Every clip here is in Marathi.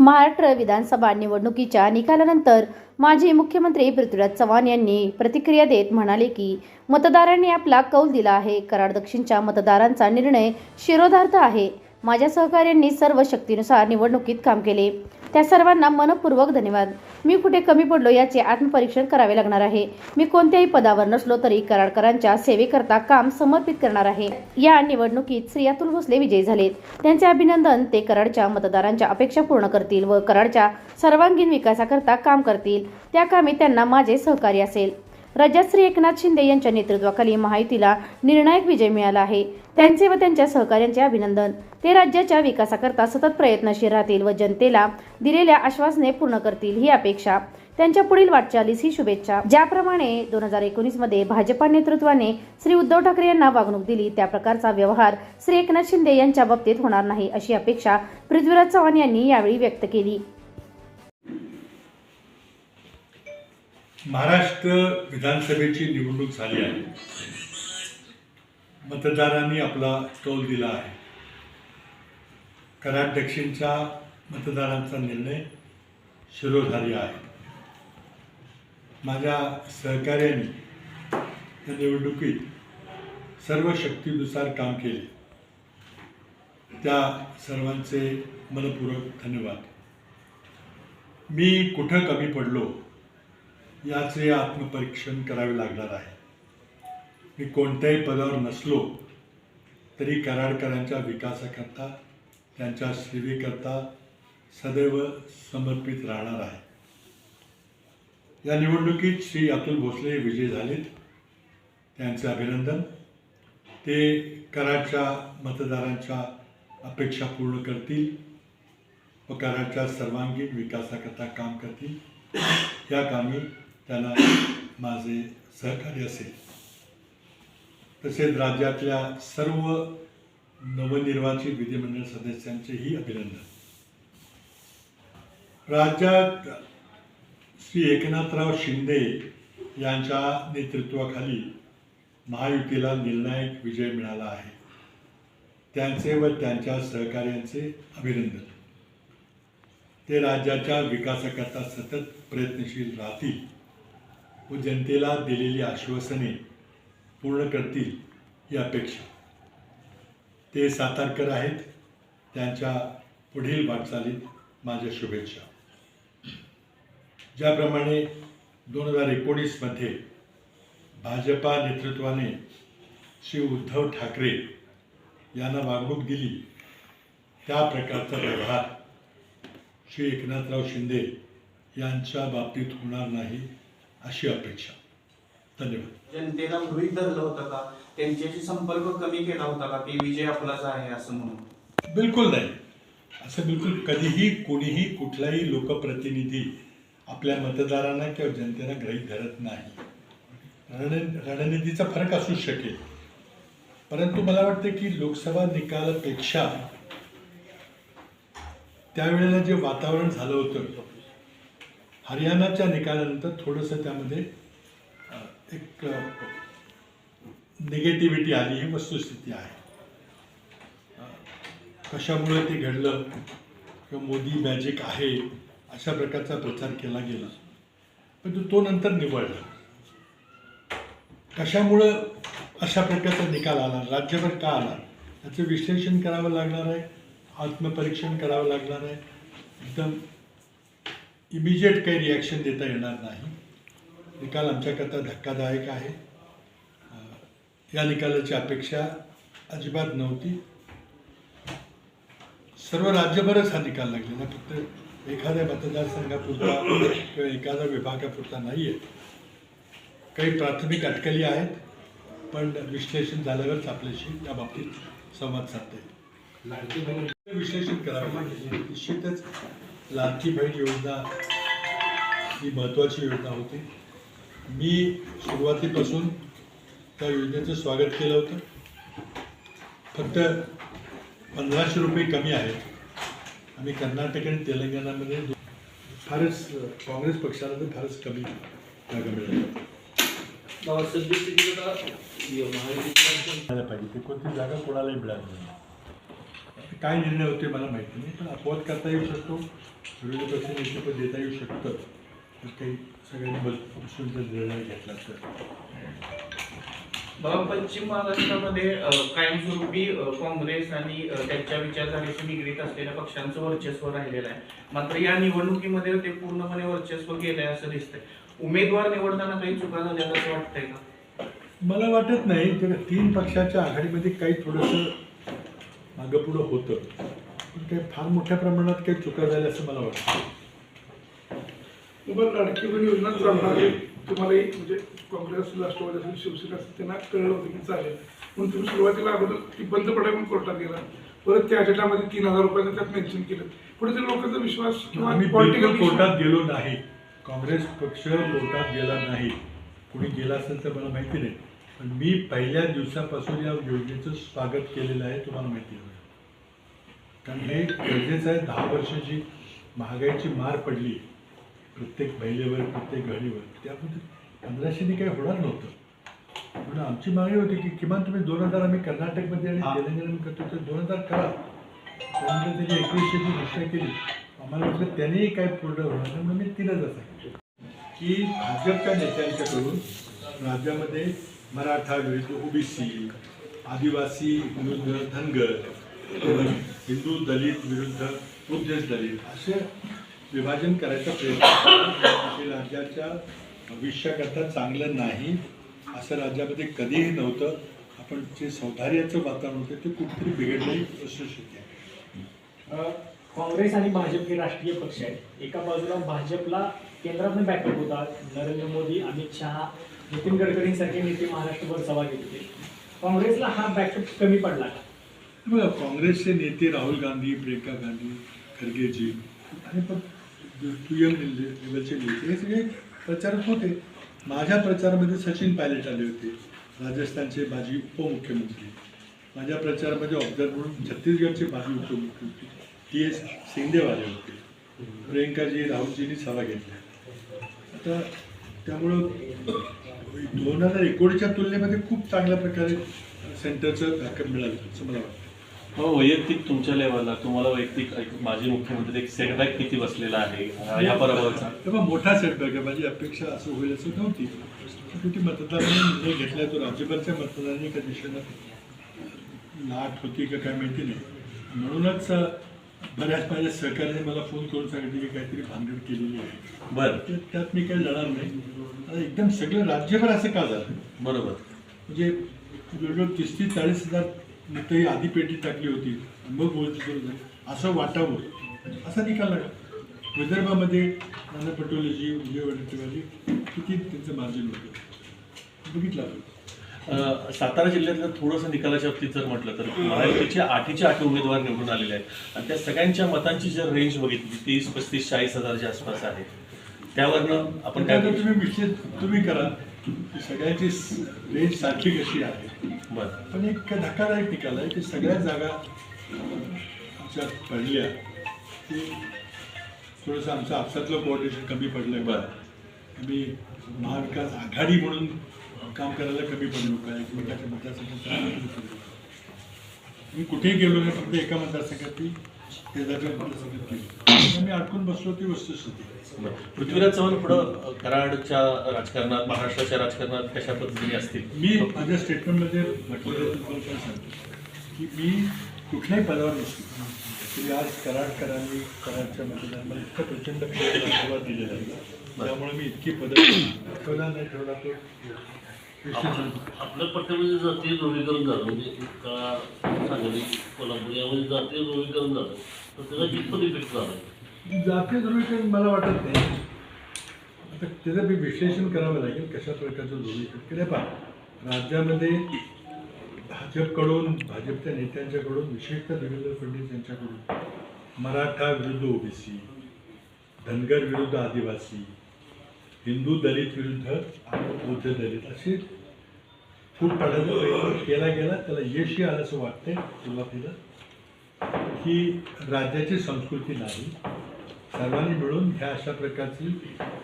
महाराष्ट्र विधानसभा निवडणुकीच्या निकालानंतर माजी मुख्यमंत्री पृथ्वीराज चव्हाण यांनी प्रतिक्रिया देत म्हणाले की मतदारांनी आपला कौल दिला आहे. कराड दक्षिणच्या मतदारांचा निर्णय शिरोधार्थ आहे. माझ्या सहकाऱ्यांनी सर्व शक्तीनुसार निवडणुकीत काम केले. त्या सर्वांना मनपूर्वक धन्यवाद. मी कुठे कमी पडलो याचे आत्मपरीक्षण करावे लागणार आहे. मी कोणत्याही पदावर नसलो तरी कराडकरांच्या सेवेकरता काम समर्पित करणार आहे. या निवडणुकीत श्री अतुल भोसले विजयी झालेत. त्यांचे अभिनंदन ते कराडच्या मतदारांच्या अपेक्षा पूर्ण करतील व कराडच्या सर्वांगीण विकासाकरता काम करतील. त्या कामी त्यांना माझे सहकार्य असेल. राज्यात श्री एकनाथ शिंदे यांच्या नेतृत्वाखाली महायुतीला निर्णायक विजय मिळाला आहे. त्यांचे व त्यांच्या सहकार्यांचे अभिनंदन. ते राज्याच्या विकासाकरता सतत प्रयत्नशील राहतील व जनतेला दिलेल्या आश्वासने पूर्ण करतील ही अपेक्षा. त्यांच्या पुढील वाटचालीस ही शुभेच्छा. ज्याप्रमाणे दोन हजार एकोणीसमध्ये भाजपा नेतृत्वाने श्री उद्धव ठाकरे यांना वागणूक दिली त्या प्रकारचा व्यवहार श्री एकनाथ शिंदे यांच्या बाबतीत होणार नाही अशी अपेक्षा पृथ्वीराज चव्हाण यांनी यावेळी व्यक्त केली. महाराष्ट्र विधानसभेची निवडणूक झाली आहे. मतदारांनी आपला कौल दिला आहे. कराड दक्षिणच्या मतदारांचा निर्णय शिरोधारी आहे. माझ्या सहकार्याने या निवडणुकीत सर्व शक्तीनुसार काम केले. त्या सर्वांचे मनपूर्वक धन्यवाद. मी कुठं कमी पडलो याचे आत्मपरीक्षण करावे लागणार आहे. मी कोणत्याही पदावर नसलो तरी कराडकरांच्या विकासाकरता त्यांच्या सेवेकरता सदैव समर्पित राहणार आहे. या निवडणुकीत श्री अतुल भोसले विजयी झालेत. त्यांचे अभिनंदन. ते कराडच्या मतदारांच्या अपेक्षा पूर्ण करतील व कराडच्या सर्वांगीण विकासाकरता काम करतील. या कामी त्यांना माझे सहकार्य असेल. तसेच राज्यातल्या सर्व नवनिर्वाचित विधिमंडळ सदस्यांचेही अभिनंदन. राज्यात श्री एकनाथराव शिंदे यांच्या नेतृत्वाखाली महायुतीला निर्णायक विजय मिळाला आहे. त्यांचे व त्यांच्या सहकार्यांचे अभिनंदन. ते राज्याच्या विकासाकरता सतत प्रयत्नशील राहतील. व जनतेला दिलेली आश्वासने पूर्ण करतील ही अपेक्षा. ते सातारकर आहेत. त्यांच्या पुढील वाटचालीत माझ्या शुभेच्छा. ज्याप्रमाणे दोन हजार एकोणीसमध्ये भाजपा नेतृत्वाने श्री उद्धव ठाकरे यांना वागणूक दिली त्या प्रकारचा व्यवहार श्री एकनाथराव शिंदे यांच्या बाबतीत होणार नाही. अशी अपेक्षा. धन्यवाद. जनतेला गृहीत धरलं होतं का? त्यांच्याशी संपर्क कमी केला होता का? की विजय आपलाच आहे असं म्हणून? बिलकुल नाही. असं बिलकुल कधीही कोणीही कुठलाही लोकप्रतिनिधी आपल्या मतदारांना किंवा जनतेला गृहीत धरत नाही. रण रणनीतीचा फरक असू शकेल. परंतु मला वाटतं की लोकसभा निकालापेक्षा त्यावेळेला जे वातावरण झालं होतं हरियाणाच्या निकालानंतर थोडंसं त्यामध्ये एक निगेटिव्हिटी आली ही वस्तुस्थिती आहे. कशामुळे ते घडलं किंवा मोदी मॅजिक आहे अशा प्रकारचा प्रचार केला गेला. परंतु तो नंतर निवडला कशामुळं अशा प्रकारचा निकाल आला? राज्यभर का आला? याचं विश्लेषण करावं लागणार आहे आत्मपरीक्षण करावं लागणार आहे. एकदम इमिजिएट काही रिॲक्शन देता येणार नाही. निकाल आमच्याकरता धक्कादायक आहे. या निकालाची अपेक्षा अजिबात नव्हती. सर्व राज्यभरच हा निकाल लागलेला. फक्त एखाद्या मतदारसंघापुरता किंवा एखाद्या विभागापुरता नाही आहे काही प्राथमिक अटकली आहेत पण विश्लेषण झाल्यावरच आपल्याशी या बाबतीत संवाद साधता येईल. विश्लेषण करावं लागेल. निश्चितच लाडकी बहीण योजना ही महत्त्वाची योजना होती. मी सुरुवातीपासून त्या योजनेचं स्वागत केलं होतं. फक्त पंधराशे रुपये कमी आहेत. आम्ही कर्नाटक आणि तेलंगणामध्ये फारच काँग्रेस पक्षाला तर फारच कमी जागा मिळायला पाहिजे. ते कोणती जागा कोणालाही मिळाली नाही. काय निर्णय होते मला माहिती नाही पण अपवाद करता येऊ शकतो विरोधी पक्ष नेतेपद देता येऊ शकतं. तर काही सगळ्यांनी बस- बसून निर्णय घेतला तर. बाबा पश्चिम महाराष्ट्रामध्ये कायमस्वरूपी काँग्रेस आणि त्यांच्या विचारधारेशी निगडीत असलेल्या पक्षांचं वर्चस्व राहिलेलं आहे. मात्र या निवडणुकीमध्ये ते पूर्णपणे वर्चस्व गेलंय असं दिसतंय. उमेदवार निवडताना काही चुका झाल्या असं वाटतंय का? मला वाटत नाही तर तीन पक्षाच्या आघाडीमध्ये काही थोडंसं मागं पुढं होतं. पण काही फार मोठ्या प्रमाणात काही चुका झाल्या असं मला वाटतं. मोबाईल लाडकी बहीण योजना चालणार आहे तुम्हाला एक म्हणजे काँग्रेस असेल राष्ट्रवादी असेल शिवसेना असेल त्यांना कळलं होतं की चालेल. म्हणून तुम्ही सुरुवातीला अगोदर ती बंद पडाय म्हणून कोर्टात गेला. परत त्या अजेंडामध्ये तीन हजार रुपयाचं त्यात मेन्शन केलं. पुढे ते लोकांचा विश्वास किंवा issue- कोर्टात गेलो नाही. काँग्रेस पक्ष कोर्टात गेला नाही. कोणी गेला असेल तर मला माहिती नाही. पण मी पहिल्या दिवसापासून या योजनेचं स्वागत केलेलं आहे तुम्हाला माहिती आहे. कारण हे गरजेचं आहे दहा वर्षाची महागाईची मार पडली. प्रत्येक महिलेवर प्रत्येक घडीवर. त्यामध्ये पंधराशेनी काही होणार नव्हतं. म्हणून आमची मागणी होती की किमान तुम्ही दोन हजार आम्ही कर्नाटकमध्ये आणि तेलंगणामध्ये करतो तर दोन हजार करा. त्यानंतर त्याची एकवीसशेची घोषणा केली. आम्हाला वाटलं त्यांनीही काय पूर्ण होणार नाही म्हणून मी तीन हजार सांगितलं की भाजपच्या नेत्यांच्याकडून राज्यामध्ये मराठा विरुद्ध ओबीसी आदिवासी विरुद्ध धनगर हिंदू दलित विरुद्ध बुद्धिस्ट दलित असे विभाजन करायचा प्रयत्न राज्याच्या भविष्याकरता चांगलं नाही असं राज्यामध्ये कधीही नव्हतं. आपण जे सौधार्याचं वातावरण होतं ते कुठेतरी बिघडलंही असू शक्य आहे. काँग्रेस आणि भाजप हे राष्ट्रीय पक्ष आहेत. एका बाजूला भाजपला केंद्रातून बॅकअप होता नरेंद्र मोदी अमित शहा नितीन गडकरींसारखे नेते महाराष्ट्रभर सभा घेत होते काँग्रेसला हा बॅकअप कमी पडला. का बघा काँग्रेसचे नेते राहुल गांधी प्रियंका गांधी खरगेजी आणि पण दुय्यम लेवलचे नेते हे सगळे प्रचारक होते. माझ्या प्रचारामध्ये सचिन पायलट आले होते राजस्थानचे माजी उपमुख्यमंत्री. माझ्या प्रचारामध्ये ऑब्झर्व म्हणून छत्तीसगडचे माजी उपमुख्यमंत्री. टी एस सिंगदेव आले होते. प्रियंकाजी राहुलजींनी सभा घेतल्या. आता त्यामुळं दोन हजार एकोणीसच्या तुलनेमध्ये खूप चांगल्या प्रकारे सेंटरचं बॅकअप मिळालं असं मला वाटतं. हो वैयक्तिक तुमच्या लेवलला तुम्हाला वैयक्तिक एक माजी मुख्यमंत्री एक सेटबॅक किती बसलेला आहे? अं, या पराभवाचा तेव्हा मोठा सेटबॅक आहे माझी अपेक्षा असं होईल असं नव्हती. शेवटी मतदारांनी निर्णय घेतला तो राज्यभरच्या मतदारांनी एका दिशेनं लाट होती का काय माहिती नाही. म्हणूनच बऱ्याच माझ्या सहकार्याने मला फोन करून सांगितले की काहीतरी भानगड केलेली आहे. बरं. तर त्यात मी काही लढणार नाही. आता एकदम सगळं राज्यभर असं का झालं? बरोबर. म्हणजे जवळजवळ तीस तीस चाळीस हजार मतं ही आधी पेटी टाकली होती. मग बोलती सुरू झाली असं वाटावं. असा निकाल लागला. विदर्भामध्ये नाना पटोलेजी विजय वडेट्टीवारजी किती त्यांचं मार्जिन होतं? बघितलं सातारा जिल्ह्यातलं थोडंसं निकालाच्या बाबतीत जर म्हटलं तर महायुतीचे आठीचे आठ उमेदवार निवडून आलेले आहेत. आणि त्या सगळ्यांच्या मतांची जर रेंज बघितली तीस पस्तीस चाळीस हजारच्या आसपास आहे. त्यावरनं आपण काय तुम्ही विश्लेष तुम्ही करा सगळ्यांची रेंज सारखी कशी आहे. बरं. पण एक धक्कादायक निकाल आहे की सगळ्या जागा आमच्या पडल्या की थोडंसं आमचं आपसातलं कोऑर्डिनेशन कमी पडलं आहे बरं. आम्ही महाविकास आघाडी म्हणून काम करायला कमी पडलो काय एकमेकाच्या मतदारसंघात. मी कुठेही गेलो नाही फक्त एका मतदारसंघात ती शेजारच्या मतदारसंघात गेलो. आम्ही अडकून बसलो ती वस्तुस्थिती. पृथ्वीराज चव्हाण पुढं कराडच्या राजकारणात महाराष्ट्राच्या राजकारणात कशा पद्धतीने असतील? मी माझ्या स्टेटमेंटमध्ये तुम्हाला काय सांगतो? की मी कुठल्याही पदावर नसतो. तरी आज कराडकरांनी कराडच्या मतदारांना इतकं प्रचंड आशीर्वाद दिलेला आहे. त्यामुळे मी इतकी पद पदा नाही ठेवला तो विशेष आपल्या पट्ट्यामध्ये जातीय ध्रुवीकरण झालं. म्हणजे का सांगली कोल्हापूर. यामध्ये जातीय ध्रुवीकरण झालं. तर त्याचा कितपत इफेक्ट झाला. जातीय ध्रुवीकरण मला वाटत नाही. आता त्याचं मी विश्लेषण करावं लागेल कशा प्रकारचं ध्रुवीकरण केलं पहा राज्यामध्ये भाजपकडून भाजपच्या नेत्यांच्याकडून विशेषतः देवेंद्र फडणवीस यांच्याकडून मराठा विरुद्ध ओबीसी धनगर विरुद्ध आदिवासी हिंदू दलित विरुद्ध बौद्ध दलित असे फूट पाडायचा केला गेला त्याला यशही आलं असं वाटतंय सुरुवातीला. ही राज्याची संस्कृती नाही. सर्वांनी मिळून ह्या अशा प्रकारची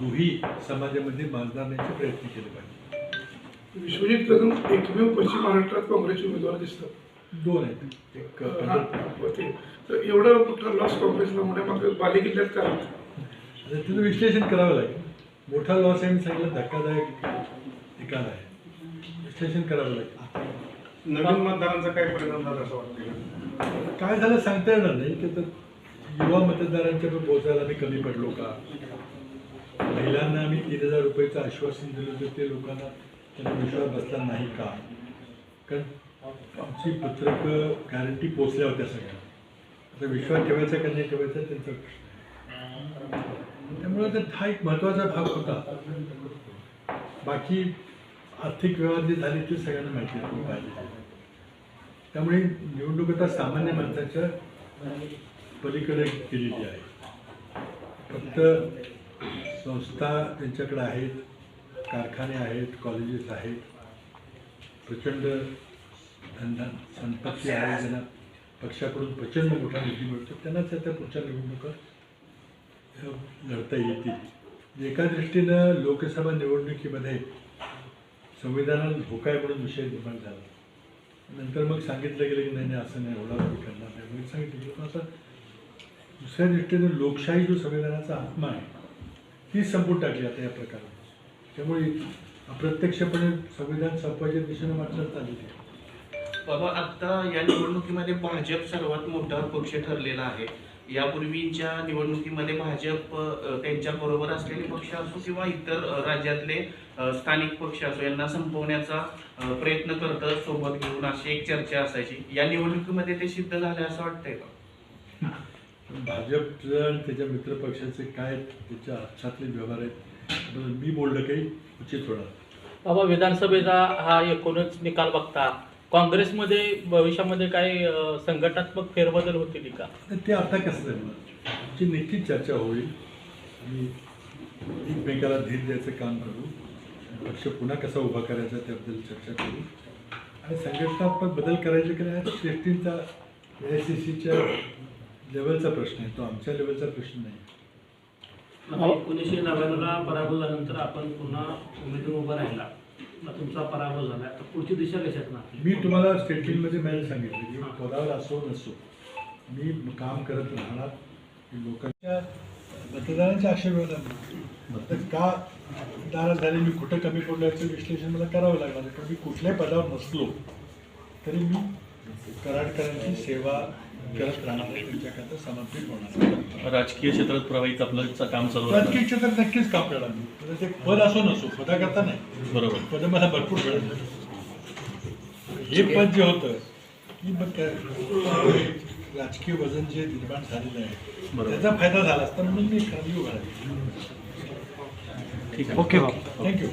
दुही समाजामध्ये माजणारण्याचे प्रयत्न केले पाहिजे. विश्वजित कदम एकमेव पश्चिम महाराष्ट्रात काँग्रेसचे उमेदवार दिसतात. दोन आहेत. एक हा. तर एवढं मोठं लॉस काँग्रेसला होणे मग बालेकिल्ल्यात करा तिथं विश्लेषण करावं लागेल. मोठा लॉस आहे मी सांगितलं धक्कादायक निकाल आहे. विश्लेषण करावं लागेल. नवीन मतदारांचा काय परिणाम झाला असं वाटतं काय झालं सांगता येणार नाही की तर युवा मतदारांच्या पोहोचायला आम्ही कमी पडलो का? महिलांना आम्ही तीन हजार रुपयाचं आश्वासन दिलं तर ते लोकांना त्यांना विश्वास बसला नाही का? कारण आमची पत्रकं गॅरंटी पोचल्या होत्या सगळ्या. आता विश्वास ठेवायचा का नाही ठेवायचा त्यांचा प्रश्न. त्यामुळे तर हा एक महत्त्वाचा भाग होता. बाकी आर्थिक व्यवहार जे झाले ते सगळ्यांना माहिती असलं पाहिजे. त्यामुळे निवडणूक आता सामान्य माणसाच्या पलीकडे केलेली आहे. फक्त संस्था त्यांच्याकडे आहेत कारखाने आहेत कॉलेजेस आहेत. प्रचंड धंदा संपत्ती आहे ज्यांना पक्षाकडून प्रचंड मोठा निधी मिळतो. त्यांनाच आता पुढच्या निवडणुका लढता येतील. एका दृष्टीनं लोकसभा निवडणुकीमध्ये संविधानाला धोका आहे म्हणून विषय निर्माण झाला. नंतर मग सांगितलं गेलं की नाही नाही असं नाही एवढा मी करणार नाही. मी सांगितलं गेलं पण दुसऱ्या दृष्टीनं लोकशाही जो संविधानाचा आत्मा आहे ती संपून टाकली आता या प्रकारात. त्यामुळे अप्रत्यक्षपणे संविधान संपवायच्या दिशेनं वाटचाल चालली आहे बाबा आता या निवडणुकीमध्ये भाजप सर्वात मोठा पक्ष ठरलेला आहे. यापूर्वीच्या निवडणुकीमध्ये भाजप अ, त्यांच्या बरोबर असलेले पक्ष असो किंवा इतर राज्यातले स्थानिक पक्ष असो यांना संपवण्याचा प्रयत्न करत सोबत घेऊन अशी एक चर्चा असायची. या निवडणुकीमध्ये ते सिद्ध झाले असं वाटतंय का? भाजपचं आणि त्याच्या मित्रपक्षाचे काय त्याच्या आच्छातले व्यवहार आहेत मी बोलणं काही उचित होणार बाबा विधानसभेचा हा एकूणच निकाल बघता काँग्रेसमध्ये भविष्यामध्ये काही संघटनात्मक फेरबदल होतील का? तर ते आता कसं जमणार आमची नक्कीच चर्चा होईल. आणि एकमेकाला धीर द्यायचं काम करू. पक्ष पुन्हा कसा उभा करायचा त्याबद्दल चर्चा करू. आणि संघटनात्मक बदल करायचे की नाही श्रेष्ठींचा ए आय सी सीच्या लेवलचा प्रश्न आहे. तो आमच्या लेवलचा प्रश्न नाही. एकोणीसशे नव्याण्णवला पराभव झाल्यानंतर आपण पुन्हा उमेदवार उभा राहिला. तुमचा पराभव झाला तर पुढची दिशा कशात ना मी तुम्हाला स्टेटमेंटमध्ये मला सांगितलं की पदावर असो नसो मी काम करत राहणार लोकांच्या मतदारांच्या आशीर्वाद आता का नाराज झाले मी कुठं कमी पडलो याचं विश्लेषण मला करावं लागणार पण मी कुठल्याही पदावर नसलो तरी मी कराडकरांची सेवा करत राहणार आहे त्यांच्याकरता समर्पित होणार राजकीय क्षेत्रात प्रवाहित आपलं च- काम चालू. राजकीय क्षेत्रात नक्कीच काम करणार मी तर ते पद असो नसो पदाकरता नाही. बरोबर. पद मला भरपूर मिळालं. हे पद जे होतं की मग काय, राजकीय वजन जे निर्माण झालेलं आहे बरोबर. त्याचा फायदा झाला असता म्हणून मी खाली उभा ठीक आहे. ओके. थँक्यू